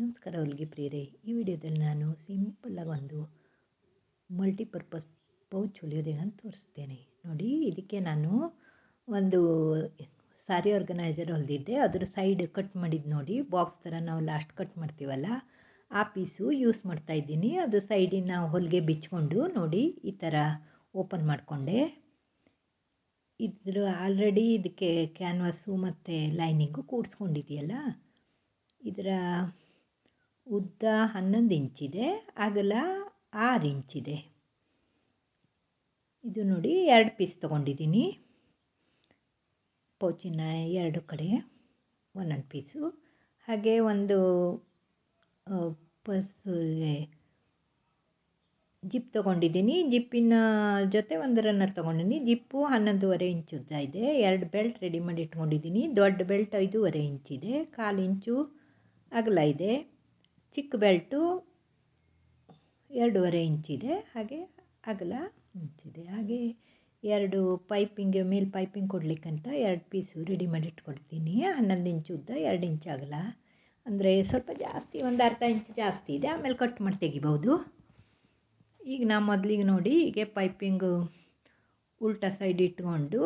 ನಮಸ್ಕಾರ ಹೊಲಿಗೆ ಪ್ರಿಯರೇ. ಈ ವಿಡಿಯೋದಲ್ಲಿ ನಾನು ಸಿಂಪಲ್ಲಾಗಿ ಒಂದು ಮಲ್ಟಿಪರ್ಪಸ್ ಪೌಚ್ ಹೊಲಿಯೋದು ಅಂತ ತೋರಿಸ್ತೇನೆ ನೋಡಿ, ಇದಕ್ಕೆ ನಾನು ಒಂದು ಸಾರಿ ಆರ್ಗನೈಸರ್ ಹೊಲಿದಿದ್ದೆ. ಅದರ ಸೈಡ್ ಕಟ್ ಮಾಡಿದ್ದು ನೋಡಿ, ಬಾಕ್ಸ್ ಥರ ನಾವು ಲಾಸ್ಟ್ ಕಟ್ ಮಾಡ್ತೀವಲ್ಲ, ಆ ಪೀಸು ಯೂಸ್ ಮಾಡ್ತಾ ಇದ್ದೀನಿ. ಅದು ಸೈಡಿನ ಹೊಲಿಗೆ ಬಿಚ್ಕೊಂಡು ನೋಡಿ, ಈ ಥರ ಓಪನ್ ಮಾಡಿಕೊಂಡೆ. ಇದ್ರ ಆಲ್ರೆಡಿ ಇದಕ್ಕೆ ಕ್ಯಾನ್ವಾಸು ಮತ್ತು ಲೈನಿಂಗು ಕೂಡಿಸ್ಕೊಂಡಿದೆಯಲ್ಲ ಇದರ ಉದ್ದ ಹನ್ನೊಂದು ಇಂಚಿದೆ, ಅಗಲ ಆರು ಇಂಚಿದೆ. ಇದು ನೋಡಿ ಎರಡು ಪೀಸ್ ತೊಗೊಂಡಿದ್ದೀನಿ. ಪೌಚಿನ ಎರಡು ಕಡೆ ಒಂದೊಂದು ಪೀಸು ಹಾಗೆ ಒಂದು ಪಸ್ ಜಿಪ್ ತೊಗೊಂಡಿದ್ದೀನಿ. ಜಿಪ್ಪಿನ ಜೊತೆ ಒಂದು ರನ್ನರ್ ತೊಗೊಂಡಿದ್ದೀನಿ. ಜಿಪ್ಪು ಹನ್ನೊಂದುವರೆ ಇಂಚು ಉದ್ದ ಇದೆ. ಎರಡು ಬೆಲ್ಟ್ ರೆಡಿ ಮಾಡಿ ಇಟ್ಕೊಂಡಿದ್ದೀನಿ. ದೊಡ್ಡ ಬೆಲ್ಟ್ ಐದೂವರೆ ಇಂಚಿದೆ. ಕಾಲು ಇಂಚು ಅಗಲ ಇದೆ. ಚಿಕ್ಕ ಬೆಲ್ಟು ಎರಡೂವರೆ ಇಂಚಿದೆ ಹಾಗೆ ಅಗಲ ಇಂಚಿದೆ ಹಾಗೆ ಎರಡು ಪೈಪಿಂಗ್, ಮೇಲ್ ಪೈಪಿಂಗ್ ಕೊಡಲಿಕ್ಕಂತ ಎರಡು ಪೀಸು ರೆಡಿ ಮಾಡಿ ಇಟ್ಕೊಡ್ತೀನಿ ಹನ್ನೊಂದು ಇಂಚು ಉದ್ದ, ಎರಡು ಇಂಚು ಅಗಲ. ಅಂದರೆ ಸ್ವಲ್ಪ ಜಾಸ್ತಿ, ಒಂದು ಅರ್ಧ ಇಂಚು ಜಾಸ್ತಿ ಇದೆ, ಆಮೇಲೆ ಕಟ್ ಮಾಡಿ ತೆಗಿಬೋದು ಈಗ ನಾ ಮೊದಲಿಗೆ ನೋಡಿ, ಹೀಗೆ ಪೈಪಿಂಗು ಉಲ್ಟಾ ಸೈಡ್ ಇಟ್ಕೊಂಡು,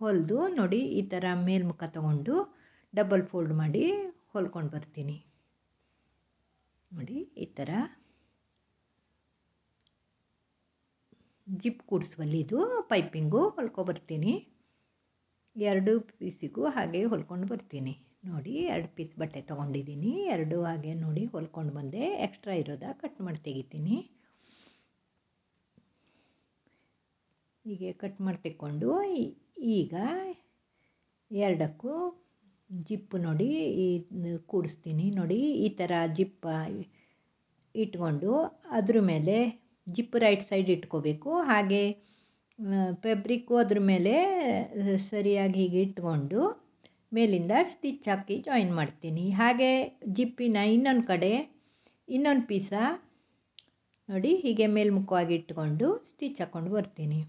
ಹೊಲಿದು ನೋಡಿ, ಈ ಥರ ಮೇಲ್ಮುಖ ತಗೊಂಡು ಡಬಲ್ ಫೋಲ್ಡ್ ಮಾಡಿ ಹೊಲ್ಕೊಂಡು ಬರ್ತೀನಿ. ನೋಡಿ, ಈ ಥರ ಜಿಪ್ ಕೂಡಿಸುವಲ್ಲಿ ಇದು ಪೈಪಿಂಗು ಹೊಲ್ಕೊಬರ್ತೀನಿ. ಎರಡು ಪೀಸಿಗೂ ಹಾಗೆ ಹೊಲ್ಕೊಂಡು ಬರ್ತೀನಿ. ನೋಡಿ, ಎರಡು ಪೀಸ್ ಬಟ್ಟೆ ತೊಗೊಂಡಿದ್ದೀನಿ. ಎರಡು ಹಾಗೆ ನೋಡಿ ಹೊಲ್ಕೊಂಡು ಬಂದೆ. ಎಕ್ಸ್ಟ್ರಾ ಇರೋದ ಕಟ್ ಮಾಡಿ ತೆಗಿತೀನಿ. ಹೀಗೆ ಕಟ್ ಮಾಡಿ ತೆಕ್ಕೊಂಡು ಈಗ ಎರಡಕ್ಕೂ ಜಿಪ್ಪು ನೋಡಿ ಈ ಕೂಡಿಸ್ತೀನಿ. ನೋಡಿ, ಈ ಥರ ಜಿಪ್ಪ ಇಟ್ಕೊಂಡು ಅದ್ರ ಮೇಲೆ ಜಿಪ್ ರೈಟ್ ಸೈಡ್ ಇಟ್ಕೋಬೇಕು. ಹಾಗೆ ಫೆಬ್ರಿಕ್ಕು ಅದ್ರ ಮೇಲೆ ಸರಿಯಾಗಿ ಹೀಗೆ ಇಟ್ಕೊಂಡು ಮೇಲಿಂದ ಸ್ಟಿಚ್ ಹಾಕಿ ಜಾಯಿನ್ ಮಾಡ್ತೀನಿ. ಹಾಗೆ ಜಿಪ್ಪಿನ ಇನ್ನೊಂದು ಕಡೆ, ಇನ್ನೊಂದು ಪೀಸ ನೋಡಿ ಹೀಗೆ ಮೇಲ್ಮುಖವಾಗಿ ಇಟ್ಕೊಂಡು ಸ್ಟಿಚ್ ಹಾಕ್ಕೊಂಡು ಬರ್ತೀನಿ.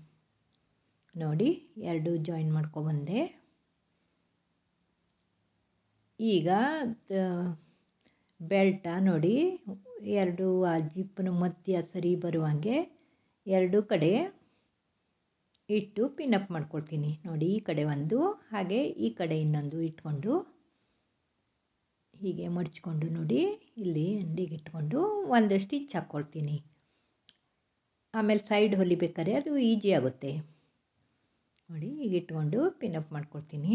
ನೋಡಿ, ಎರಡು ಜಾಯಿನ್ ಮಾಡ್ಕೊಬಂದೆ ಈಗ ಬೆಲ್ಟ ನೋಡಿ, ಎರಡು ಆ ಜಿಪ್ಪನ ಮಧ್ಯ ಸರಿ ಬರುವಂಗೆ ಎರಡು ಕಡೆ ಇಟ್ಟು ಪಿನಪ್ ಮಾಡ್ಕೊಳ್ತೀನಿ. ನೋಡಿ, ಈ ಕಡೆ ಒಂದು, ಹಾಗೆ ಈ ಕಡೆ ಇನ್ನೊಂದು ಇಟ್ಕೊಂಡು, ಹೀಗೆ ಮಡ್ಚ್ಕೊಂಡು ನೋಡಿ, ಇಲ್ಲಿ ಅಂಡಿಗೆ ಇಟ್ಕೊಂಡು ಒಂದು ಸ್ಟಿಚ್ ಹಾಕ್ಕೊಳ್ತೀನಿ. ಆಮೇಲೆ ಸೈಡ್ ಹೊಲಿಬೇಕಾದ್ರೆ ಅದು ಈಜಿ ಆಗುತ್ತೆ. ನೋಡಿ ಈಗ ಇಟ್ಕೊಂಡು ಪಿನಪ್ ಮಾಡ್ಕೊಳ್ತೀನಿ.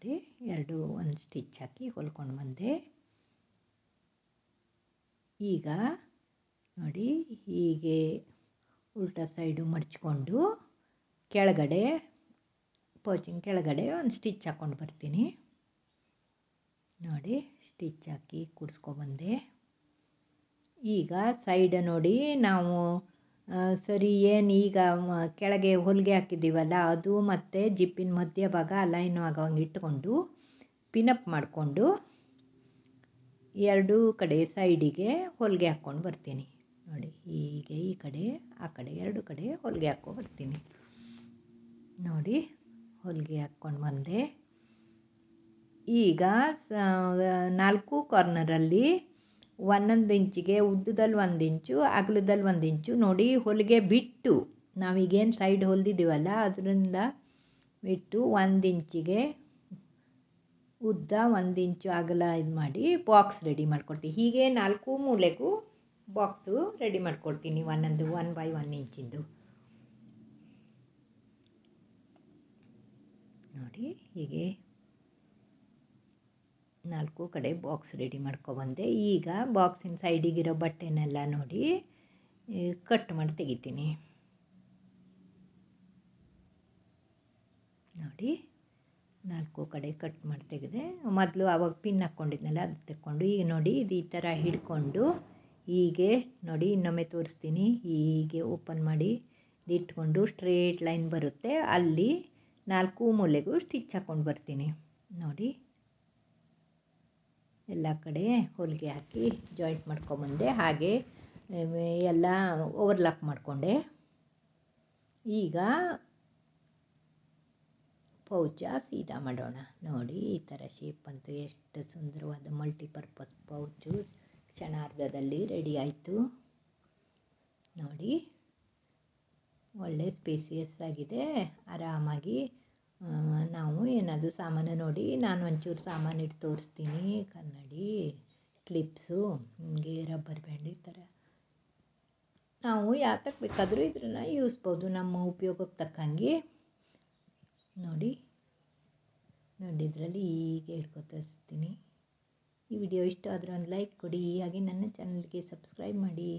ನೋಡಿ, ಎರಡು ಒಂದು ಸ್ಟಿಚ್ ಹಾಕಿ ಹೊಲ್ಕೊಂಡು ಬಂದೆ. ಈಗ ನೋಡಿ, ಹೀಗೆ ಉಲ್ಟಾ ಸೈಡು ಮಡ್ಚ್ಕೊಂಡು ಕೆಳಗಡೆ ಪೋಚಿಂಗ್ ಕೆಳಗಡೆ ಒಂದು ಸ್ಟಿಚ್ ಹಾಕ್ಕೊಂಡು ಬರ್ತೀನಿ. ನೋಡಿ ಸ್ಟಿಚ್ ಹಾಕಿ ಕೂಡಿಸ್ಕೊಬಂದೆ ಈಗ ಸೈಡ್ ನೋಡಿ, ನಾವು ಸರಿ, ಏನು ಈಗ ಕೆಳಗೆ ಹೊಲಿಗೆ ಹಾಕಿದ್ದೀವಲ್ಲ, ಅದು ಮತ್ತು ಜಿಪ್ಪಿನ ಮಧ್ಯಭಾಗ ಲೈನ್ ಆಗೋಂಗೆ ಇಟ್ಕೊಂಡು ಪಿನಪ್ ಮಾಡಿಕೊಂಡು ಎರಡೂ ಕಡೆ ಸೈಡಿಗೆ ಹೊಲಿಗೆ ಹಾಕ್ಕೊಂಡು ಬರ್ತೀನಿ. ನೋಡಿ, ಹೀಗೆ ಈ ಕಡೆ, ಆ ಕಡೆ, ಎರಡು ಕಡೆ ಹೊಲಿಗೆ ಹಾಕ್ಕೊಂಡು ಬರ್ತೀನಿ. ನೋಡಿ, ಹೊಲಿಗೆ ಹಾಕ್ಕೊಂಡು ಬಂದೆ. ಈಗ ನಾಲ್ಕು ಕಾರ್ನರಲ್ಲಿ ಒಂದೊಂದು ಇಂಚಿಗೆ ಉದ್ದದಲ್ಲಿ ಒಂದು ಇಂಚು ಅಗಲದಲ್ಲಿ ಒಂದು ಇಂಚು ನೋಡಿ ಹೊಲಿಗೆ ಬಿಟ್ಟು. ನಾವೀಗೇನು ಸೈಡ್ ಹೊಲಿದಿದ್ದೀವಲ್ಲ, ಅದರಿಂದ ಬಿಟ್ಟು ಒಂದು ಇಂಚಿಗೆ ಉದ್ದ, ಒಂದು ಇಂಚು ಅಗಲ ಇದು ಮಾಡಿ ಬಾಕ್ಸ್ ರೆಡಿ ಮಾಡ್ಕೊಡ್ತೀವಿ ಹೀಗೆ ನಾಲ್ಕು ಮೂಲೆಗೂ ಬಾಕ್ಸು ರೆಡಿ ಮಾಡ್ಕೊಳ್ತೀನಿ ಒಂದೊಂದು, ಒನ್ ಬೈ ಒನ್ ಇಂಚಿಂದು. ನೋಡಿ, ಹೀಗೆ ನಾಲ್ಕು ಕಡೆ ಬಾಕ್ಸ್ ರೆಡಿ ಮಾಡ್ಕೊಬಂದೆ ಈಗ ಬಾಕ್ಸಿನ ಸೈಡಿಗಿರೋ ಬಟ್ಟೆನೆಲ್ಲ ನೋಡಿ ಕಟ್ ಮಾಡಿ ತೆಗಿತೀನಿ. ನೋಡಿ, ನಾಲ್ಕು ಕಡೆ ಕಟ್ ಮಾಡಿ ತೆಗೆದೆ. ಮೊದಲು ಆವಾಗ ಪಿನ್ ಹಾಕ್ಕೊಂಡಿದ್ನಲ್ಲ ಅದು ತೆಕ್ಕೊಂಡು, ಈಗ ನೋಡಿ, ಇದು ಈ ಥರ ಹಿಡ್ಕೊಂಡು, ಹೀಗೆ ನೋಡಿ, ಇನ್ನೊಮ್ಮೆ ತೋರಿಸ್ತೀನಿ. ಹೀಗೆ ಓಪನ್ ಮಾಡಿ ಇಟ್ಕೊಂಡು ಸ್ಟ್ರೇಟ್ ಲೈನ್ ಬರುತ್ತೆ. ಅಲ್ಲಿ ನಾಲ್ಕು ಮೂಲೆಗೂ ಸ್ಟಿಚ್ ಹಾಕ್ಕೊಂಡು ಬರ್ತೀನಿ. ನೋಡಿ. ಎಲ್ಲ ಕಡೆ ಹೊಲಿಗೆ ಹಾಕಿ ಜಾಯಿಂಟ್ ಮಾಡ್ಕೊಂಬಂದೆ. ಹಾಗೆ ಎಲ್ಲ ಓವರ್ಲಾಕ್ ಮಾಡಿಕೊಂಡೆ. ಈಗ ಪೌಚ ಸೀದಾ ಮಾಡೋಣ. ನೋಡಿ, ಈ ಥರ ಶೇಪ್ ಅಂತೂ ಎಷ್ಟು ಸುಂದರವಾದ ಮಲ್ಟಿಪರ್ಪಸ್ ಪೌಚು ಕ್ಷಣಾರ್ಧದಲ್ಲಿ ರೆಡಿ ಆಯಿತು. ನೋಡಿ, ಒಳ್ಳೆ ಸ್ಪೇಸಿಯಸ್ ಆಗಿದೆ. ಆರಾಮಾಗಿ ನಾವು ಏನಾದರೂ ಸಾಮಾನು ನೋಡಿ, ನಾನು ಒಂಚೂರು ಸಾಮಾನು ಇಟ್ಟು ತೋರಿಸ್ತೀನಿ, ಕನ್ನಡಿ ಕ್ಲಿಪ್ಸು ಹಿಂಗೆ ರಬ್ಬರ್ ಬ್ಯಾಂಡ್ ಈ ಥರ. ನಾವು ಯಾತಕ್ಕೆ ಬೇಕಾದರೂ ಇದನ್ನ ಯೂಸ್ಬೋದು, ನಮ್ಮ ಉಪಯೋಗಕ್ಕೆ ತಕ್ಕಂಗೆ. ನೋಡಿ ನೋಡಿ ಇದರಲ್ಲಿ ಹೀಗೆ ಹಿಡ್ಕೊ ತೋರಿಸ್ತೀನಿ. ಈ ವಿಡಿಯೋ ಇಷ್ಟ ಆದರೆ ಒಂದು ಲೈಕ್ ಕೊಡಿ, ಹಾಗೆ ನನ್ನ ಚಾನಲ್ಗೆ ಸಬ್ಸ್ಕ್ರೈಬ್ ಮಾಡಿ.